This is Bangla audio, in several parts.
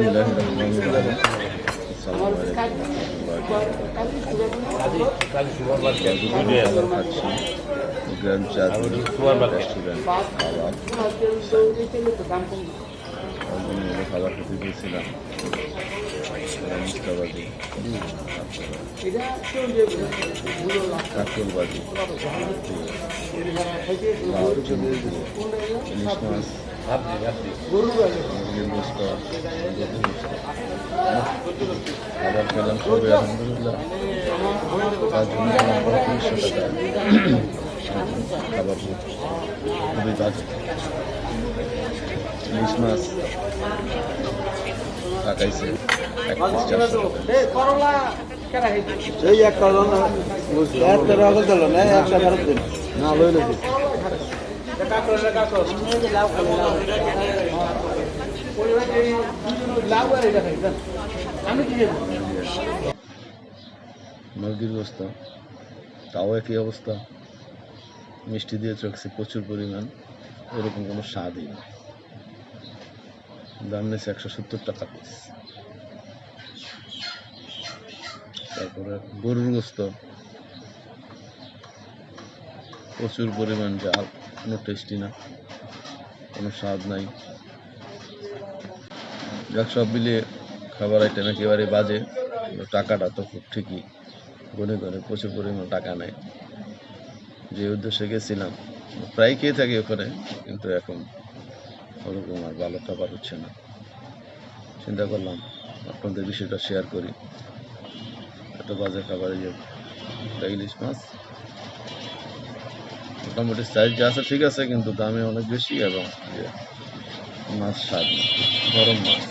Bismillahirrahmanirrahim. Grand Chat. Restaurant. হলো খাবার খেতে গিয়েছিলাম মুস্তাবাজি কাঁকরবাজি লাউ চিংড়ি ইলিশ মাছ মুরগির গোস্ত গরুর গোস্ত খাবার খেলাম সবই আলহামদুলিল্লাহ তার জন্য আমার পঁয়ত্রিশশো টাকা খাবার খুবই বাজে ইলিশ মাছ টাকাইছে এক পিস চারশো টাকা এই এক কারণ এক তেরো হাজার দিল না একশো ফেরত দিন না লই লই মুরগির গোস্ত তাও একই অবস্থা। মিষ্টি দিয়ে চলছে প্রচুর পরিমাণ। এরকম কোনো স্বাদই না। দাম নিয়েছে একশো সত্তর টাকা পিস তারপরে গরুর গোস্ত। প্রচুর পরিমাণ জাল কোনো টেস্টি না, কোনো স্বাদ নাই। যাক, সব মিলিয়ে খাবার আইটেম একেবারে বাজে। টাকাটা তো খুব ঠিকই। গনে গনে প্রচুর পরিমাণ টাকা নেয়। যে উদ্দেশ্যে গেছিলাম, প্রায় খেয়ে থাকি ওখানে, কিন্তু এখন ওরকম আর ভালো খাবার হচ্ছে না। চিন্তা করলাম, আপনাদের বিষয়টা শেয়ার করি। এত বাজে খাবার এই যে ইলিশ মাছ। মোটামুটি সাইজ যা আছে ঠিক আছে, কিন্তু দামে অনেক বেশি এবং মাছ স্বাদ গরম মাছ।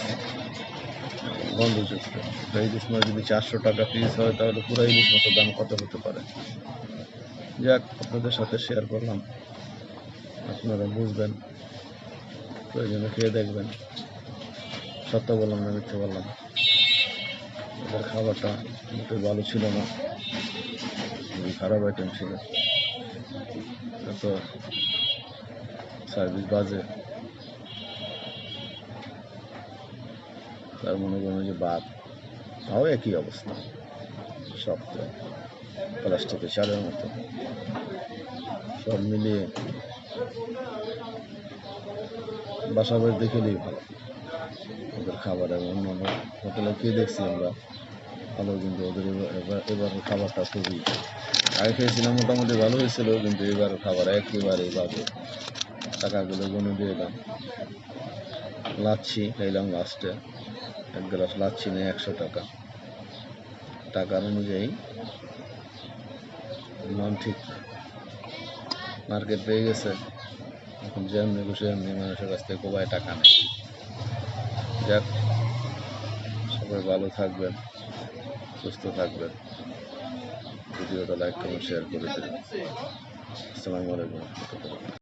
গন্ধযুক্ত ইলিশ মাছ যদি চারশো টাকা পিস হয়, তাহলে পুরো ইলিশ মাছের দাম কত হতে পারে? যাক, আপনাদের সাথে শেয়ার করলাম। আপনারা বুঝবেন। প্রয়োজনে খেয়ে দেখবেন। সত্য বললাম না, মিথ্যে বললাম। ওদের খাবারটা মোটেই ভালো ছিল না। খারাপ আইটেম ছিল। এত সার্ভিস বাজে। তার মনে করেন যে বাদ তাও একই অবস্থা। শক্ত প্লাস্টিকের চালের মতো। সব মিলিয়ে বাসা বাড়ি দেখলেই ভালো। ওদের খাবার এবং অন্যান্য হোটেলে খেয়ে দেখছি আমরা। ভালো কিন্তু ওদের এবার খাবারটা খুবই আগে খেয়েছিলাম, মোটামুটি ভালো হয়েছিল, কিন্তু এবার খাবার একেবারেই বাজে। টাকাগুলো গুনে দিয়ে এলাম। লাচ্ছি খাইলাম লাস্টে এক গ্লাস লাচ্ছি নেই একশো টাকা। টাকার অনুযায়ী মান ঠিক। মার্কেট পেয়ে গেছে। এখন যেমনি বসে এমনি মানুষের কাছ থেকে কোবায় টাকা নেই। যাক, সবাই ভালো থাকবেন, সুস্থ থাকবেন। ভিডিওটা লাইক কমেন্ট শেয়ার করে দেবেন। আসসালামু আলাইকুম